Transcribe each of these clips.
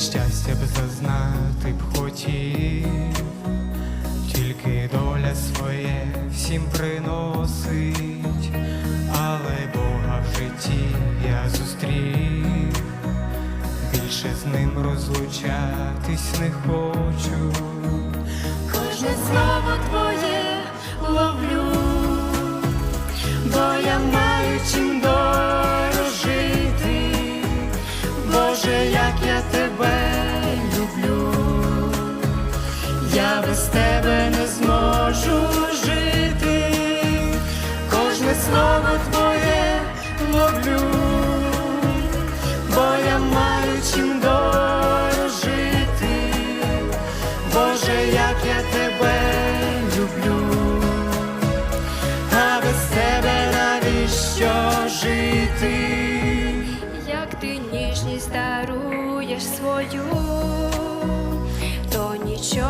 щастя б зазнати б хотів, тільки доля своє всім приносить, але Бога в житті я зустрів, більше з ним розлучатись не хочу. Кожне слово твоє я без тебе не зможу жити, кожне слово твоє ловлю, бо я маю чим дорожити. Боже, як я тебе люблю, а без тебе навіщо жити? Як ти ніжність даруєш свою, то нічого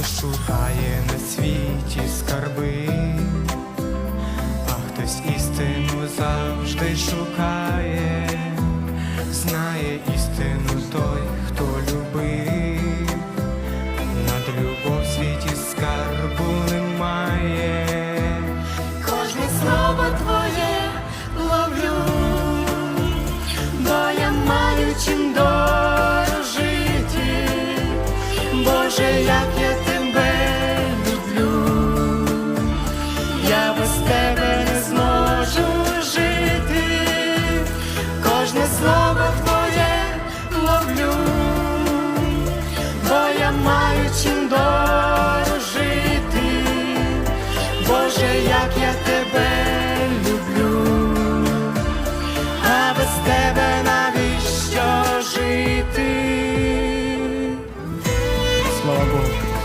Хтось шукає на світі скарби, а хтось істину завжди шукає, знає істину той, хто любив, над любов світі скарбу немає. Кожне слово твоє ловлю, бо я маю чим Hamburg.